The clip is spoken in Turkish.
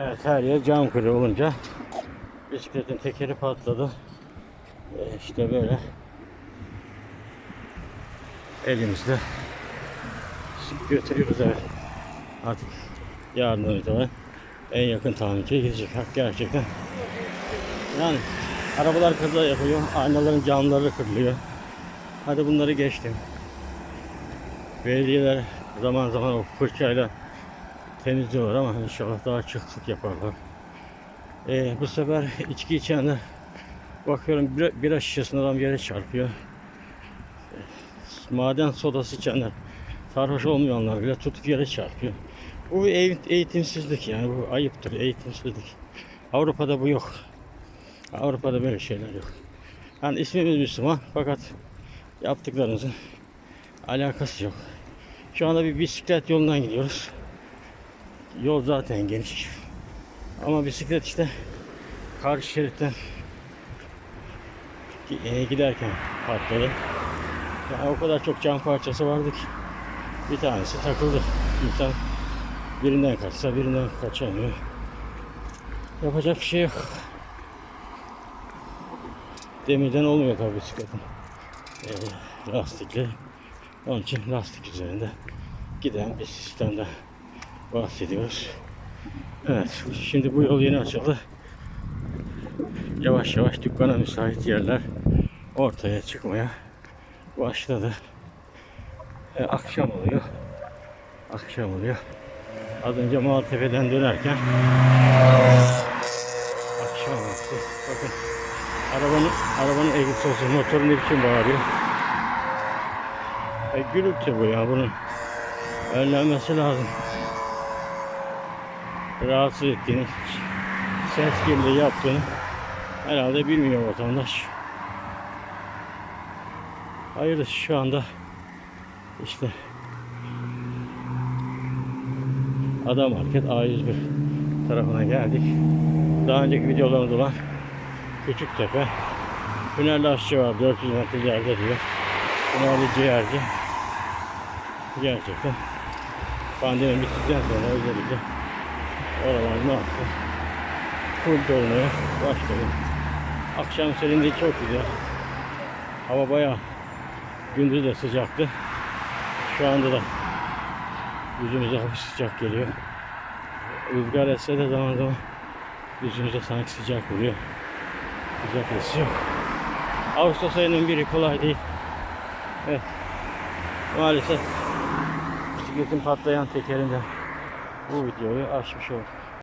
Evet her yer cam kırığı olunca bisikletin tekeri patladı. Ee, işte böyle elimizde götürüyoruz evet. Artık yarından itibaren en yakın tamirciye gidecek. Gerçekten. Yani arabalar kaza yapıyor. Aynaların camları kırılıyor. Hadi bunları geçtim. Belediyeler zaman zaman o fırçayla temizliyorlar ama inşallah daha çok sık yaparlar. Ee, bu sefer içki içenler bakıyorum bira, bira şişesini adam yere çarpıyor. Maden sodası içenler sarhoş olmayanlar bile tutup yere çarpıyor. Bu eğitimsizlik yani bu ayıptır eğitimsizlik. Avrupa'da bu yok. Avrupa'da böyle şeyler yok. Yani ismimiz Müslüman fakat yaptıklarımızın alakası yok. Şu anda bir bisiklet yolundan gidiyoruz. Yol zaten geniş. Ama bisiklet işte karşı şeritten e, giderken patladı. Yani o kadar çok cam parçası vardı ki bir tanesi takıldı. İnsan birinden kaçsa birinden kaçamıyor. Yapacak bir şey yok. Demirden olmuyor tabii bisikletin. Ee, lastikli. Onun için lastik üzerinde giden bir sistemde bahsediyoruz. Evet, şimdi bu yol yeni açıldı. Yavaş yavaş dükkana müsait yerler ortaya çıkmaya başladı. E, akşam oluyor. Akşam oluyor. Az önce Maltepe'den dönerken akşam oldu. Bakın arabanın arabanın egzozu motorun biçim bağırıyor. E, gürültü bu ya bunun önlenmesi lazım. Rahatsız ettiğini, ses kirliliği yaptığını herhalde bilmiyor vatandaş. Hayırdır şu anda işte Ada Market A101 tarafına geldik. Daha önceki videolarımız olan Küçüktepe Hünerli Aşçı var 400 metre ileride diyor. Hünerli Ciğerci gerçekten pandemi bittikten sonra özellikle oralar yaptı? Full dolmaya başladı. Akşam serinde çok güzel. Hava bayağı gündüz de sıcaktı. Şu anda da yüzümüze hafif sıcak geliyor. Rüzgar esse de zaman zaman yüzümüze sanki sıcak vuruyor. Sıcak esiyor. Ağustos ayının biri kolay değil. Evet. Maalesef bisikletin patlayan tekerinde videoyu açmış olduk.